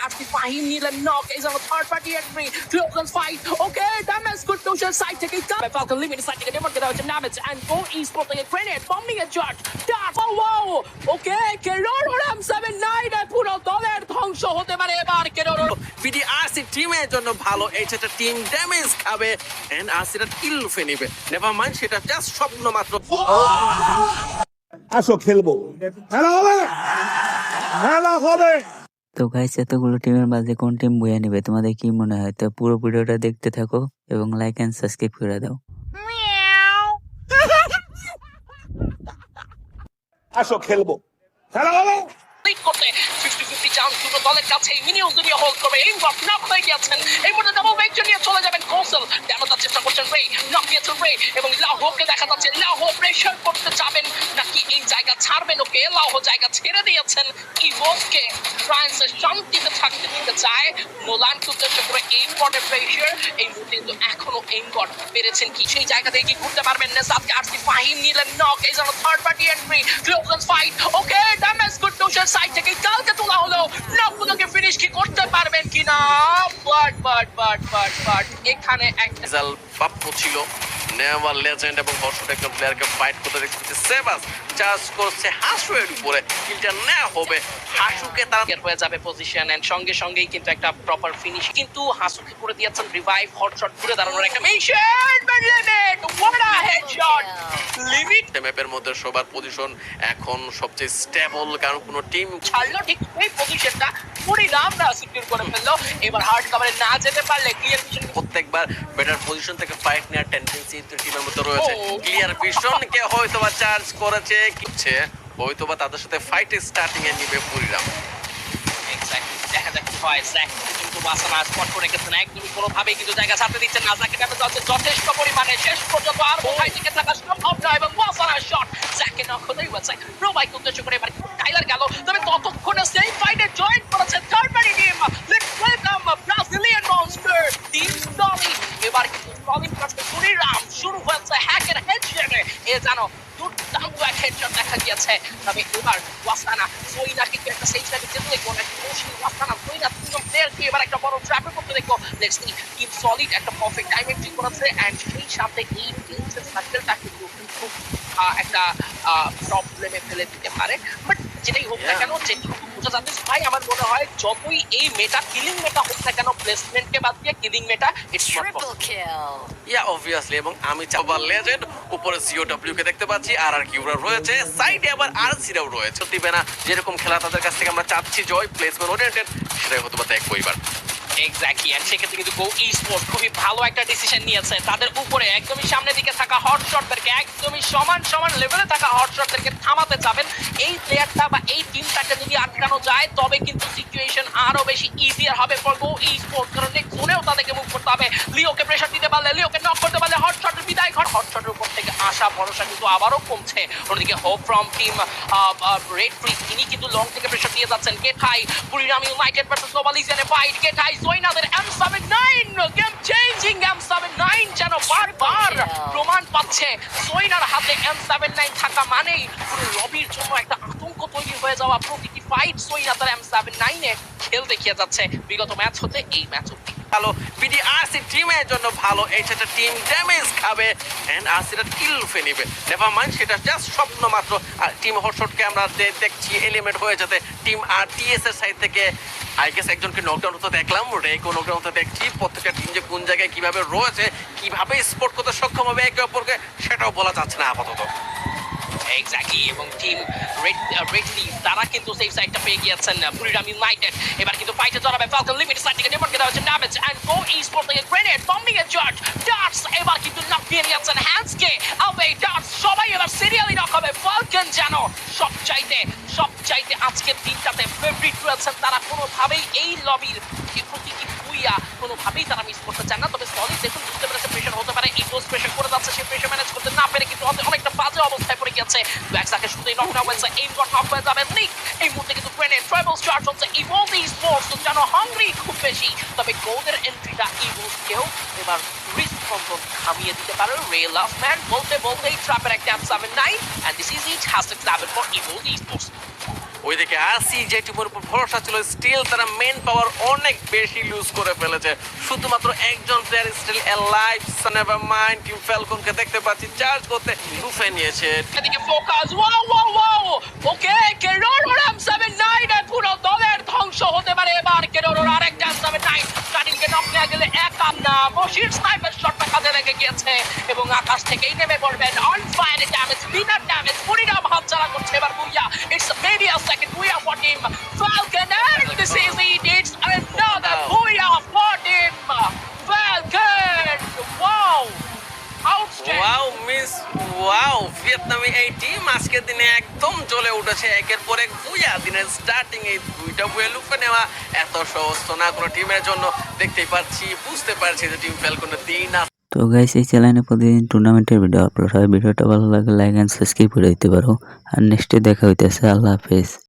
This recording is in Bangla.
After Fahim Neelam knock is on the third party entry. Close fight. Okay, damage good Lucian side taking top. Falcon limited side taking different get damage and go esports like a grenade bombing a judge. Dart. Oh wow. Okay, Keror Ram 79 and পুরো দলের ধ্বংস হতে পারে এবার কেরোর বিডিআরসি টিমের জন্য ভালো এই সেটা টিম ড্যামেজ খাবে এন্ড আরসিটা কিল লুফে নিবে নেভার মাইন্ড সেটা জাস্ট স্বপ্ন মাত্র আসো খেলব খেলা হবে খেলা হবে তো গাইস এতগুলো টিমের মাঝে কোন টিম বয়ে নেবে? তোমাদের কি মনে হয়? তো পুরো ভিডিওটা দেখতে থাকো এবং লাইক এন্ড সাবস্ক্রাইব করে দাও। আসো খেলব। খেলা চান্স দুটো দলের কাছে মিনিয়ন দুনিয়া হোল্ড করবে। এই বট নক হয়ে গিয়েছেন? এই মুহূর্তে ডাবল ভেঞ্চার নিয়ে চলে যাবেন কৌশল। দেখানোর চেষ্টা করছেন রে? নক দিয়েছেন রে। এবং লাহোকে দেখা যাচ্ছে লাহো প্রেশার করতে যাবেন। নাকি এই জায়গা ছাড়বেন ওকে? লাহো জায়গা ছেড়ে দিয়েছেন ইভোকে ফ্রান্সের শান্তিতে থাকতে দিতে চায়। নোলান উদ্দেশ্য করে এইম গডের প্রেশার এই মুহূর্তে কিন্তু এখনও এইম গড পেরেছেন কি? সেই জায়গা থেকে কি ঘুরতে পারবেন? না সাথে আরসি ফাহিম নিলেন নক এই যেন third party entry close fight okay damage good notion side থেকে নকগুলোকে ফিনিশ কি করতে পারবেন কিনা? But but but but but এখানে একটা প্রাপ্য ছিল। নেভার লেজেন্ড এবং হর্ষট একজন প্লেয়ারকে ফাইট করতে দেখতেছি। সেবাস চার্জ করছে হাসুয়ের উপরে। কিলটা নেওয়া হবে। হাসুকে তারা হয়ে যাবে পজিশন এন্ড সঙ্গে সঙ্গেই কিন্তু একটা প্রপার ফিনিশ কিন্তু হাসুকে করে দিয়েছেন রিভাইভ হটশট ঘুরে দাঁড়ানোর একটা mission limit what a headshot limit ম্যাপের মধ্যে সবার পজিশন এখন সবচেয়ে স্টেবল কারণ কোনো টিম ছাড়লো ঠিক ওই পজিশনটা পরিণাম না সিকিউর করে ফেলল। এবার হার্ড কভারে না যেতে পারলে ক্লিয়ার প্রত্যেকবার বেটার পজিশন থেকে ফাইট নেওয়ার টেন্ডেন্সি টিমের মধ্যে রয়েছে. ক্লিয়ার হয়তো বা চার্জ করেছে কিচ্ছে হয়তো বা তাদের সাথে ফাইট স্টার্টিং এ নিবে পরিরাম। এক্স্যাক্টলি দেখা যাক হয়। জ্যাক কিন্তু বাসানা স্পট করে গেছেন। একদমই কোনোভাবেই কিন্তু জায়গা ছাড়তে দিচ্ছেন না। জ্যাকের ড্যামেজ আছে যথেষ্ট পরিমাণে শেষ পর্যন্ত আর কোথায় টিকে থাকা সম্ভব নয় এবং বাসানা শট জ্যাকে নক হতেই হয়েছে উদ্দেশ্য করে এবার টাইলার গেল। তবে ততক্ষণে সেই ফাইটে জয়েন করেছে third party team let's welcome Brazilian monster team Dolly এবার কিন্তু ডলির কাছে পরিরাম শুরু হয়েছে হ্যাকের হেডশটে এ জানো দুর্দান্ত এক গিয়েছে তবে এবার ওয়াসানা সইনা কিন্তু একটা সেই জায়গায় যেতে দেখব নাকি? মৌসুমী ওয়াসানা সইনা দুজন প্লেয়ারকে এবার একটা বড় ট্র্যাপে করতে দেখব। লেটস সি টিম সলিড একটা পারফেক্ট টাইম এন্ট্রি করেছে অ্যান্ড সেই সাথে এই টিমসের সার্কেলটা কিন্তু খুব একটা প্রবলেমে ফেলে দিতে পারে। বাট যেটাই হোক না কেন যেটুকু যাচ্ছে ভাই আমার মনে হয় যতই এই মেটা কিলিং মেটা হোক না কেন প্লেসমেন্টকে বাদ দিয়ে killing meta it's yeah obviously এবং আমি চাবার লেজেন্ড উপরে সিওডব্লিউ কে দেখতে পাচ্ছি আর আর কিউরা রয়েছে সাইডে আবার আর সিরাও রয়েছে দিবে না। যেরকম খেলা তাদের কাছ থেকে আমরা চাচ্ছি জয় প্লেসমেন্ট ওরিয়েন্টেড সেটাই হতে পারে দেখব এবার এক্স্যাক্টলি এন্ড সেক্ষেত্রে কিন্তু গো ই স্পোর্ট খুবই ভালো একটা ডিসিশন নিয়েছে। তাদের উপরে একদমই সামনের দিকে থাকা হট শটদেরকে একদমই সমান সমান লেভেলে থাকা হট শটদেরকে থামাতে যাবেন। এই প্লেয়ারটা বা এই টিমটাকে আটকানো যায় তবে কিন্তু সিচুয়েশন আরও বেশি ইজিয়ার হবে ফর গো ই স্পোর্ট কারণ নেক্সট জোনেও তাদেরকে মুভ করতে হবে। লিওকে প্রেশার দিতে পারলে লিওকে নক করতে পারলে হট শটের বিদায় ঘর। হট শটের উপর থেকে আশা ভরসা কিন্তু আবারও কমছে। ওদিকে hope from team red free তিনি কিন্তু লং থেকে প্রেশার দিয়ে যাচ্ছেন। গেটহাই বুড়িরাম ইউনাইটেড ভার্সেস নোবালিজেনে ফাইট গেটহাই জয়নাদের M79 গেম চেঞ্জিং M79 যেন বারবার প্রমাণ পাচ্ছে। জয়নার হাতে M79 থাকা মানেই পুরো লবির জন্য একটা আতঙ্ক তৈরি হয়ে যাওয়া প্রতিটি ফাইট জয়না তার M79 এ খেল দেখিয়ে যাচ্ছে। বিগত ম্যাচ হতে এই ম্যাচ অব্দি ভালো বিডিআরসি টিমের জন্য ভালো, এই সেটা টিম ড্যামেজ খাবে এন্ড আরসিটা কিল লুফে নিবে। নেভার মাইন্ড সেটা জাস্ট স্বপ্ন মাত্র। আর টিম হটশটকে আমরা দেখছি এলিমেন্ট হয়ে যেতে টিম আর টিএস এর সাইড থেকে আই গেস একজনকে নকডাউন হতে দেখলাম, রেকো নকডাউন হতে দেখছি। প্রত্যেকটা টিম যে কোন জায়গায় কীভাবে রয়েছে, কীভাবে স্পোর্ট করতে সক্ষম হবে একে অপরকে, সেটাও বলা যাচ্ছে না আপাতত। এক্স্যাক্টলি এবং টিম রেড রেডলি তারা কিন্তু সেফ সাইডটা পেয়ে গিয়েছেন বুড়িরাম ইউনাইটেড এবার কিন্তু ফাইটে জড়াবে ফ্যালকন লিমিটেড সাইড থেকে। ডেমন দেওয়া হচ্ছে damage and go E sport থেকে গ্রেনেড বম্বিং এর জর্জ ডার্টস এবার কিন্তু নক দিয়ে নিয়েছেন হ্যান্ডসকে আবে ডার্টস সবাই এবার সিরিয়ালি নক হবে ফ্যালকন যেন সব চাইতে সব চাইতে আজকের দিনটাতে ফেভারিট রয়েছেন তারা। কোনোভাবেই এই লবির প্রতিটি কুইয়া কোনোভাবেই তারা মিস করতে চান না। তবে সলিড দেখুন, বুঝতে পেরেছে প্রেশার হতে পারে, এই পোস্ট প্রেশার করে যাচ্ছে, সে প্রেশার ম্যানেজ করতে না পেরে কিন্তু অনেক- অনেকটা বাজে অবস্থায় পড়ে গেছে ব্যাকসাকে শুধুই নক ডাউন হয়েছে এই গট নক হয়ে যাবে লিক এই মুহূর্তে কিন্তু গ্রেনেড ট্রাইবল চার্জ হচ্ছে ইভোলভ স্পোর্টস যেন হাঙ্গরি খুব বেশি। তবে গোদের এন্ট্রিটা ইভোলভকেও এবার কন্ট্রোল থামিয়ে দিতে পারে রে লাভ ম্যান বলতে বলতেই ট্রাপের একটা seven nine and this is it hashtag seven for evolve sports ওইদিকে আসি টিমের উপর ভরসা ছিল স্টিল তারা মেন পাওয়ার অনেক বেশি লুজ করে ফেলেছে। শুধুমাত্র একজন player still life never mind team ফ্যালকনকে দেখতে পাচ্ছি চার্জ করতে লুফে নিয়েছে। এদিকে focus wow wow wow okay কেরোর M seven nine পুরো দলের ধ্বংস হতে পারে এবার। কেরোর আরেকটা এম সেভেন নাইন স্টার্টিংকে নক নেওয়া গেলে এক না বসির স্নাইপার শটটা কাজে লেগে গিয়েছে। এবং আকাশ থেকেই নেমে পড়বেন on fire damage বিনার damage Falcon and this is it it's another for team Falcon wow outstanding wow miss wow Vietnamese এই টিম আজকের দিনে একদম জ্বলে উঠেছে। একের পর এক বুয়া দিনের স্টার্টিং এই দুইটা বুয়া লুফে নেওয়া এত সহজ তো না কোনো টিমের জন্য। দেখতেই পাচ্ছি বুঝতে পারছি যে টিম ফেলকনের দিন তো গাইস এই চ্যানেলে প্রতিদিন টুর্নামেন্টের ভিডিও আপলোড হয়। ভিডিওটা ভালো লাগলে লাইক অ্যান্ড সাবস্ক্রাইব করে দিতে পারো। আর নেক্সটে দেখা হইতেছে আল্লাহ হাফেজ।